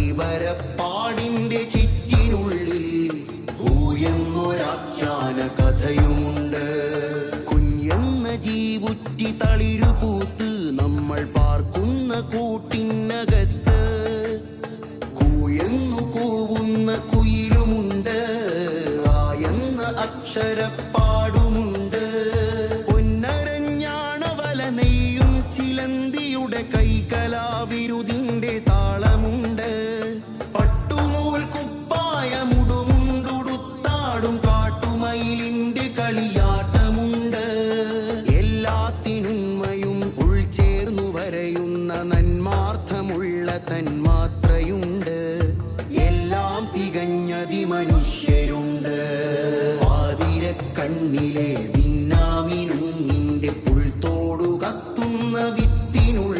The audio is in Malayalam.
കൈവരപ്പാടിന്റെ ചിറ്റിനുള്ളിൽ ഭൂയെന്നൊരാഖ്യാന കഥയുമുണ്ട്. കുഞ്ഞെന്ന ജീവുറ്റി തളിരുപൂത്ത് നമ്മൾ പാർക്കുന്ന കൂട്ടിനകത്ത് കൂയെന്നു കൂവുന്ന കുയിലുമുണ്ട് ആയെന്ന അക്ഷരപ്പാടുമുണ്ട്. പൊന്നരഞ്ഞാണവല നെയ്യും ചിലന്തിയുടെ കൈകലാവിരുതിന്റെ വരയുന്ന നന്മാർത്ഥമുള്ള തന്മാത്രയുണ്ട്. എല്ലാം തികഞ്ഞതി മനുഷ്യരുണ്ട് ആതിര കണ്ണിലെ മിന്നാമിനുങ്ങിന്റെ പുൽത്തോടു കത്തുന്ന വിത്തിനുള്ളിൽ